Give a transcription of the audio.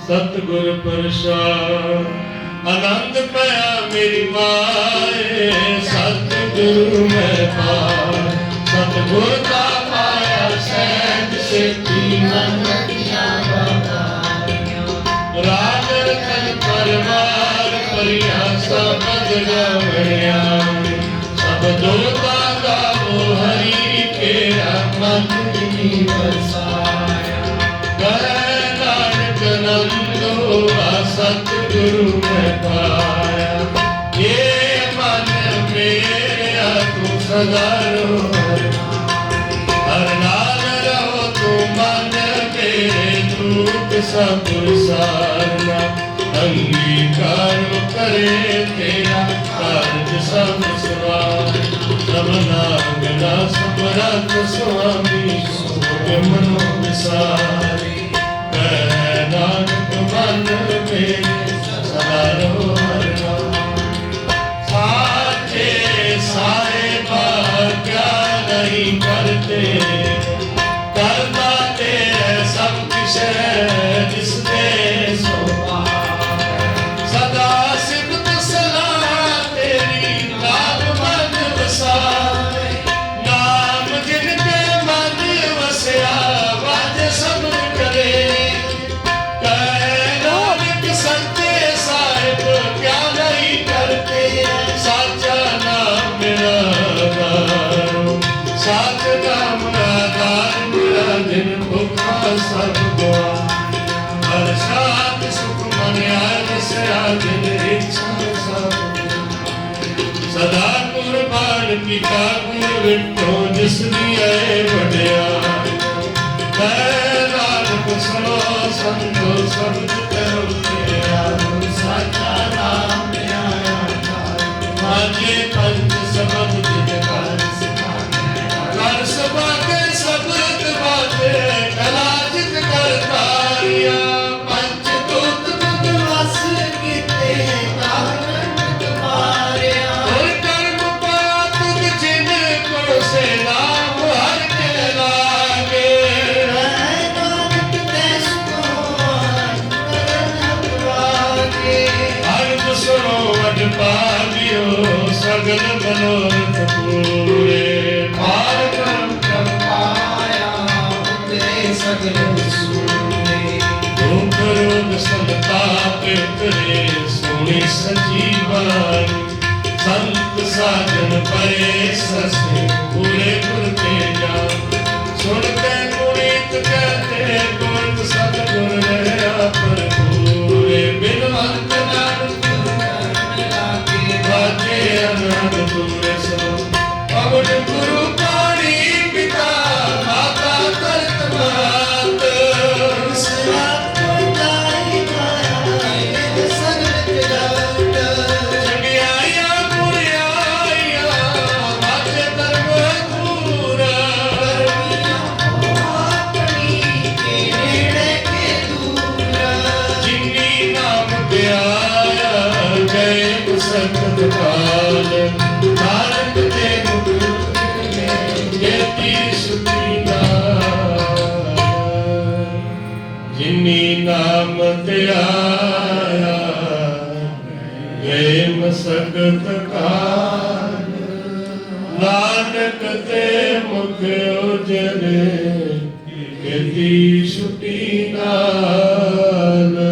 ਸਤਿਗੁਰ ਪ੍ਰਸਾਦ, ਆਨੰਦ ਪਿਆ ਮੇਰੀ ਮਾਏ, ਸਤਿਗੁਰੂ ਮੈਂ ਪਾਇਆ। ਸਤਿਗੁਰ ਦਾ ਪਾਇਆ ਸਹਿਜ ਸੇਤੀ ਮਨ ਰਾਜ ਰਤਨ ਪਰਵਾਰ ਪਰਿਆ ਸਬਦ ਗਵਣਿਆ ਸਭ ਦੋਤਾ ਗਾਵੋ ਹਰੀ ਕੇ ਮਨ ਦੀ ਵਸਾਇਆ ਸਤਿਗੁਰੂ ਮੈਂ ਪਾਇਆ। ਇਹ ਮਨ ਮੇਰਾ ਤੂੰ ਸਦਾ ਰੋ ਹਰ ਨਾਲ ਰਹੋ ਤੂੰ ਮਨ ਮੇਰੇ ਦੁੱਖ ਸਭ ਸਾਰਨਾ। ਅੰਗੀਕਾਰ ਕਰੇ ਤੇਰਾ, ਕਾਰਜ ਸਭ ਸਵਾਰ ਸਭਨਾ ਗਨਾ ਸੁਆਮੀ, ਸੋਗ ਮਨੋ ਵਿਸਾਰੀ। ਕਹਿ ਨਾਨਕ கருத்தே. ਸਾਚ ਨਾਮ ਆਧਾਰ ਮੇਰਾ ਜਿਨ ਭੁਖਾ ਸਭ ਦੁਆ ਹਰ ਸਾਥ ਸੁਖ ਮਨ ਆਇ ਸਿਆ ਜਿਨ ਇੱਛਾ ਸਭ ਸਦਾ ਕੁਰਬਾਨ ਕੀਤਾ ਗੁਰ ਵਿਟੋ ਜਿਸ ਦੀ ਐ ਵਡਿਆ। ਤੈ ਨਾਲ ਕੁਸਲੋ ਸੰਤੋ ਸੰਤ। ਸੁਣੋ ਅਜ ਪਾਵਿਓ ਸਗਲ ਮਨੋਰਥ ਪੂਰੇ। ਮਾਰ ਕਰਮ ਦੁਖ ਰੋਗ ਸੰਤਾਪ ਉਤਰੇ ਸੋਣੀ ਸੰਜੀਵਨ। ਸੰਤ ਸਾਜਨ ਪਏ ਸਸੇ ਪੂਰੇ ਗੁਰ ਤੇ ਜਾ ਸੁਣ ਕੇ ਗੁਣਿਤ ਕਹਤੇ ਮਸਕਤ ਕਾਲ ਨਾਨਕ ਤੇ ਮੁਖ ਉਜਲੇ ਕੀਤੀ ਛੁਟੀ ਨਾਲ।